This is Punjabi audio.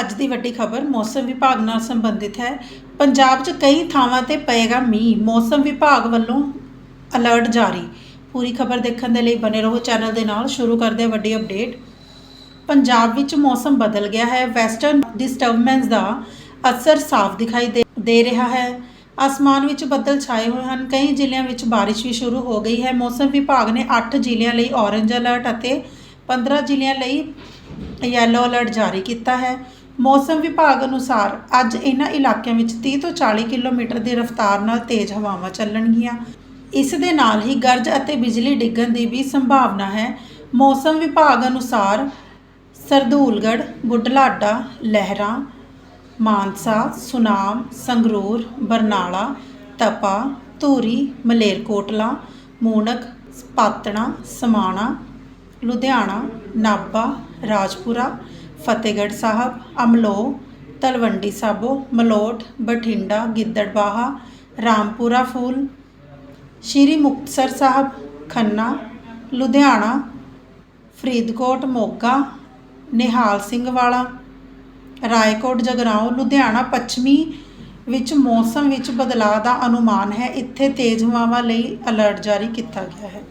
ਅੱਜ ਦੀ ਵੱਡੀ ਖਬਰ, ਮੌਸਮ ਵਿਭਾਗ ਨਾਲ ਸੰਬੰਧਿਤ ਹੈ। ਪੰਜਾਬ 'ਚ ਕਈ ਥਾਵਾਂ ਤੇ ਪਏਗਾ ਮੀਂਹ। ਮੌਸਮ ਵਿਭਾਗ ਵੱਲੋਂ ਅਲਰਟ ਜਾਰੀ। ਪੂਰੀ ਖਬਰ ਦੇਖਣ ਦੇ ਲਈ ਬਨੇ ਰਹੋ ਚੈਨਲ ਦੇ ਨਾਲ। ਸ਼ੁਰੂ ਕਰਦੇ ਹਾਂ ਵੱਡੀ ਅਪਡੇਟ। ਪੰਜਾਬ ਵਿੱਚ ਮੌਸਮ ਬਦਲ ਗਿਆ ਹੈ। ਵੈਸਟਰਨ ਡਿਸਟਰਬੈਂਸ ਦਾ ਅਸਰ ਸਾਫ਼ ਦਿਖਾਈ ਦੇ- ਦੇ ਰਿਹਾ ਹੈ। ਅਸਮਾਨ ਵਿੱਚ ਬੱਦਲ ਛਾਏ ਹੋਏ ਹਨ। ਕਈ ਜ਼ਿਲ੍ਹਿਆਂ ਵਿੱਚ ਬਾਰਿਸ਼ ਵੀ ਸ਼ੁਰੂ ਹੋ ਗਈ ਹੈ। ਮੌਸਮ ਵਿਭਾਗ ਨੇ 8 ਜ਼ਿਲ੍ਹਿਆਂ ਲਈ ਔਰੰਜ ਅਲਰਟ ਅਤੇ 15 ਜ਼ਿਲ੍ਹਿਆਂ ਲਈ ਯੈਲੋ ਅਲਰਟ ਜਾਰੀ ਕੀਤਾ ਹੈ। ਮੌਸਮ ਵਿਭਾਗ ਅਨੁਸਾਰ ਅੱਜ ਇਹਨਾਂ ਇਲਾਕਿਆਂ ਵਿੱਚ 30 ਤੋਂ 40 ਕਿਲੋਮੀਟਰ ਦੀ ਰਫ਼ਤਾਰ ਨਾਲ ਤੇਜ਼ ਹਵਾਵਾਂ ਚੱਲਣਗੀਆਂ। ਇਸ ਦੇ ਨਾਲ ਹੀ ਗਰਜ ਅਤੇ ਬਿਜਲੀ ਡਿੱਗਣ ਦੀ ਵੀ ਸੰਭਾਵਨਾ ਹੈ। ਮੌਸਮ ਵਿਭਾਗ ਅਨੁਸਾਰ ਸਰਦੂਲਗੜ੍ਹ ਬੁੱਢਲਾਡਾ ਲਹਿਰਾ, ਮਾਨਸਾ, ਸੁਨਾਮ, ਸੰਗਰੂਰ, ਬਰਨਾਲਾ, ਤਪਾ, ਧੂਰੀ, ਮਲੇਰਕੋਟਲਾ ਮੂਨਕ ਪਾਤਣਾ, ਸਮਾਣਾ, ਲੁਧਿਆਣਾ, ਨਾਭਾ, ਰਾਜਪੁਰਾ ਫਤਿਹਗੜ੍ਹ ਸਾਹਿਬ, ਅਮਲੋਹ, ਤਲਵੰਡੀ ਸਾਬੋ, ਮਲੋਟ, ਬਠਿੰਡਾ, ਗਿੱਦੜਬਾਹਾ, ਰਾਮਪੁਰਾ ਫੂਲ, ਸ਼੍ਰੀ ਮੁਕਤਸਰ ਸਾਹਿਬ, ਖੰਨਾ, ਲੁਧਿਆਣਾ, ਫਰੀਦਕੋਟ, ਮੋਗਾ, ਨਿਹਾਲ ਸਿੰਘ ਵਾਲਾ, ਰਾਏਕੋਟ ਜਗਰਾਓ ਲੁਧਿਆਣਾ, ਪੱਛਮੀ ਵਿੱਚ ਮੌਸਮ ਵਿੱਚ ਬਦਲਾਅ ਦਾ ਅਨੁਮਾਨ ਹੈ। ਇੱਥੇ ਤੇਜ਼ ਹਵਾਵਾਂ ਲਈ ਅਲਰਟ ਜਾਰੀ ਕੀਤਾ ਗਿਆ ਹੈ।